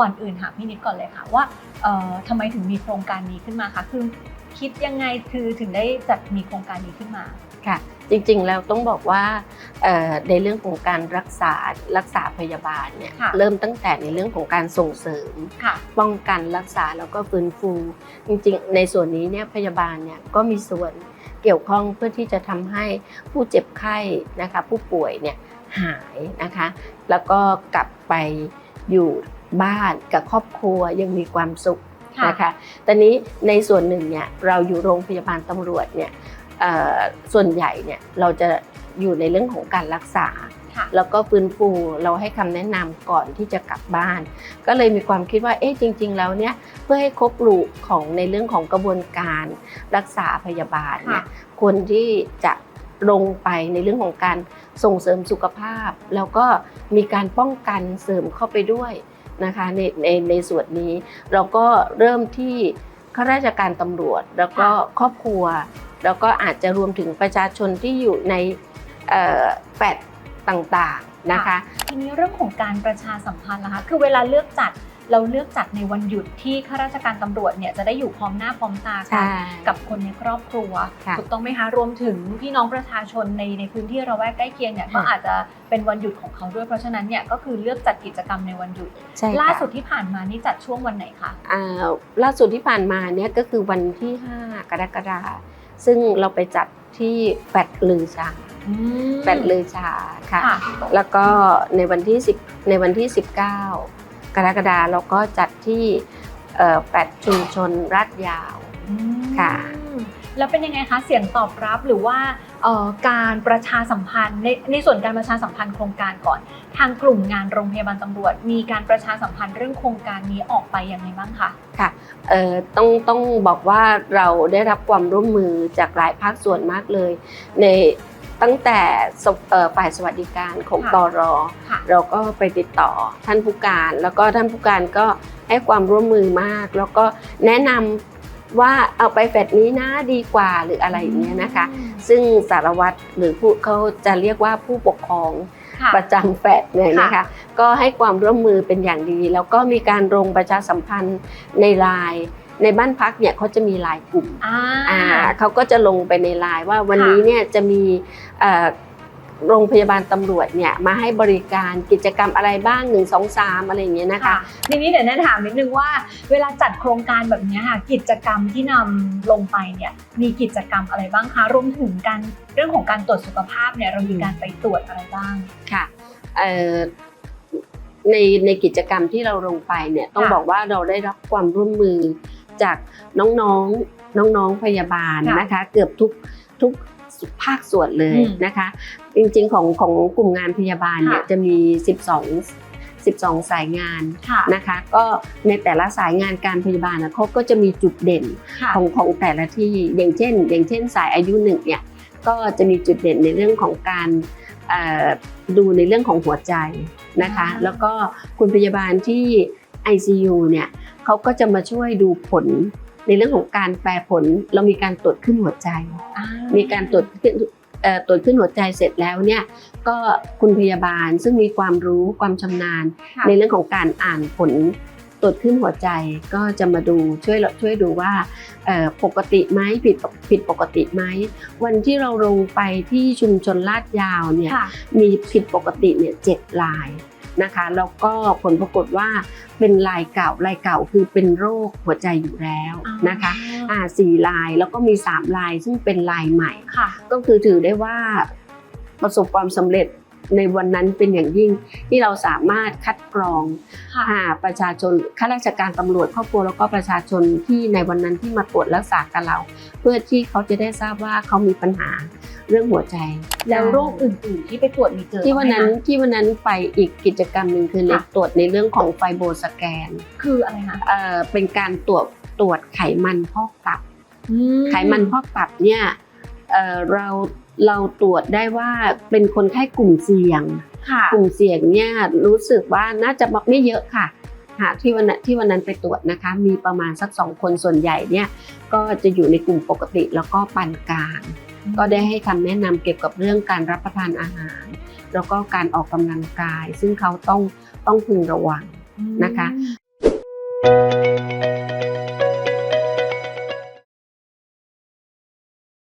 ก่อนอื่นหาพี่นิดก่อนเลยค่ะว่าเอ่อทำไมถึงมีโครงการนี้ขึ้นมาคะคือคิดยังไงคือถึงได้จัดมีโครงการนี้ขึ้นมาค่ะจริงๆแล้วต้องบอกว่าเอ่อในเรื่องของการรักษารักษาพยาบาลเนี่ยค่ะเริ่มตั้งแต่ในเรื่องของการส่งเสริมค่ะป้องกันรักษาแล้วก็ฟื้นฟู จริงๆ ในส่วนนี้เนี่ยพยาบาลเนี่ยก็มีส่วนเกี่ยวข้องเพื่อที่จะทำให้ผู้เจ็บไข้นะคะผู้ป่วยเนี่ยหายนะคะ แล้วก็กลับไปอยู่ บ้านกับครอบครัวยังมีความสุขค่ะนะคะตอนนี้ในส่วนหนึ่งเนี่ยเราอยู่โรงพยาบาลตำรวจเนี่ยเอ่อส่วนใหญ่เนี่ยเราจะอยู่ในเรื่องของการรักษาค่ะแล้วก็ฟื้นฟูเราให้คำแนะนำก่อนที่จะกลับบ้าน ก็เลยมีความคิดว่าเอ๊ะจริง ๆ แล้วเนี่ยเพื่อให้ครบลูกของในเรื่องของกระบวนการรักษาพยาบาลเนี่ยค่ะควรที่จะลงไปในเรื่องของการส่งเสริมสุขภาพ แล้วก็มีการป้องกันเสริมเข้าไปด้วย นะคะในในในส่วนนี้ เราก็เริ่มที่ข้าราชการตำรวจ แล้วก็ครอบครัว แล้วก็อาจจะรวมถึงประชาชนที่อยู่ในเอ่อแฟดต่างๆนะคะ ทีนี้เรื่องของการประชาสัมพันธ์นะคะ คือเวลาเลือกจัด เราเลือกจัดในวันหยุดที่ข้าราชการตำรวจเนี่ยจะได้อยู่พร้อมหน้าพร้อมตากัใช่กับคนในครอบครัวค่ะถูกต้องไหมคะรวมถึงพี่น้องประชาชนในในพื้นที่ระแวกใกล้เคียงเนี่ยก็ค่ะอาจจะเป็นวันหยุดของเขาด้วยเพราะฉะนั้นเนี่ยก็คือเลือกจัดกิจกรรมในวันหยุดใช่ค่ะล่าสุดที่ผ่านมานี่จัดช่วงวันไหนคะอ่าล่าสุดที่ผ่านมาเนี่ยก็คือวันที่ 5 กรกฎาคมซึ่งเราไปจัดที่แฟดลือชาแฟดลือชาค่ะค่ะ แล้วก็ในวันที่10ในวันที่ 19 กรกฎาคมเราก็จัดที่เอ่อแฟดชุมชนรัดยาวอืมค่ะแล้วเป็นยังไงคะเสียงตอบรับหรือว่าเอ่อการประชาสัมพันธ์ในในส่วนการประชาสัมพันธ์โครงการก่อน ทางกลุ่มงานโรงพยาบาลตำรวจ มีการประชาสัมพันธ์เรื่องโครงการนี้ออกไปยังไงบ้างคะค่ะเอ่อต้องต้องบอกว่าเราได้รับความร่วมมือจากหลายภาคส่วนมากเลย ใน ตั้งแต่สวเอ่อฝ่ายสวัสดิการของค่ะตรค่ะเราก็ไปติดต่อท่านผู้การ แล้วก็ท่านผู้การก็ให้ความร่วมมือมาก แล้วก็แนะนำว่าเอาไปแฟดนี้นะดีกว่าหรืออะไรอย่างเงี้ยนะคะ ซึ่งสารวัตรหรือผู้เขาจะเรียกว่าผู้ปกครองค่ะประจำแฟดเนี่ยนะคะก็ให้ความร่วมมือเป็นอย่างดี แล้วก็มีการลงประชาสัมพันธ์ในไลน์ ในบ้านพักเนี่ยเขาจะมีไลน์กลุ่มอ่าอ่าเขาก็จะลงไปในไลน์ว่าวันนี้เนี่ยจะมีเอ่อโรงพยาบาลตำรวจเนี่ยมาให้บริการกิจกรรมอะไรบ้าง 1 2 3 อะไรอย่างเงี้ยนะคะค่ะทีนี้เดี๋ยวแนะถามนิดนึงว่า เวลาจัดโครงการแบบนี้ค่ะกิจกรรมที่นำลงไปเนี่ยมีกิจกรรมอะไรบ้างคะรวมถึงการเรื่องของการตรวจสุขภาพเนี่ยเรามีการไปตรวจอะไรบ้างค่ะเอ่อในในกิจกรรมที่เราลงไปเนี่ยต้องค่ะบอกว่าเราได้รับความร่วมมือ จากน้องๆน้องๆพยาบาลค่ะนะคะ เกือบทุกทุกภาคส่วนเลยอืมนะคะ จริงๆของของกลุ่มงานพยาบาลเนี่ยค่ะจะมี 12 12 สายงานค่ะนะคะ ก็ในแต่ละสายงานการพยาบาลนะเขาก็จะมีจุดเด่นค่ะของของแต่ละที่อย่างเช่น อย่างเช่น สายอายุหนึ่งเนี่ยก็จะมีจุดเด่นในเรื่องของการเอ่อดูในเรื่องของหัวใจนะคะอ่าแล้วก็คุณพยาบาลที่ ICU เนี่ย เขาก็จะมาช่วยดูผลในเรื่องของการแปลผล เรามีการตรวจขึ้นหัวใจอ่ามีการตรวจขึ้นเอ่อตรวจขึ้นหัวใจเสร็จแล้วเนี่ยก็คุณพยาบาลซึ่งมีความรู้ความชำนาญค่ะในเรื่องของการอ่านผลตรวจขึ้นหัวใจก็จะมาดูช่วยช่วยดูว่าเอ่อปกติไหมผิดผิดปกติไหมวันที่เราลงไปที่ชุมชนลาดยาวเนี่ยค่ะมีผิดปกติเนี่ยเจ็ดลาย นะคะแล้วก็ผลปรากฏว่าเป็นลายเก่าลายเก่าคือเป็นโรคหัวใจอยู่แล้วนะคะอ่าสี่ลายแล้วก็มีสามลายซึ่งเป็นลายใหม่ค่ะก็คือถือได้ว่าประสบความสำเร็จในวันนั้นเป็นอย่างยิ่งที่เราสามารถคัดกรองค่ะหาประชาชนข้าราชการตำรวจครอบครัวแล้วก็ประชาชนที่ในวันนั้นที่มาตรวจรักษากับเรา เพื่อที่เขาจะได้ทราบว่าเขามีปัญหา เรื่องหัวใจ แล้วโรคอื่นๆ ที่ไปตรวจมีเจอที่วันนั้นไหมคะที่วันนั้นไปอีกกิจกรรมหนึ่งคือในค่ะตรวจในเรื่องของไฟโบสแกน คืออะไรคะเอ่อเป็นการตรวจตรวจไขมันพอกตับอืไขมันพอกตับเนี่ยเอ่อเราเราตรวจได้ว่าเป็นคนไข้กลุ่มเสี่ยงค่ะกลุ่มเสี่ยงเนี่ยรู้สึกว่าน่าจะบอกไม่เยอะค่ะหาที่วันนั้นที่วันนั้นไปตรวจนะคะ มีประมาณสักสองคนส่วนใหญ่เนี่ยก็จะอยู่ในกลุ่มปกติแล้วก็ปานกลาง ก็ได้ให้คำแนะนำเกี่ยวกับเรื่องการรับประทานอาหาร แล้วก็การออกกำลังกาย ซึ่งเขาต้องต้องพึงระวังนะคะ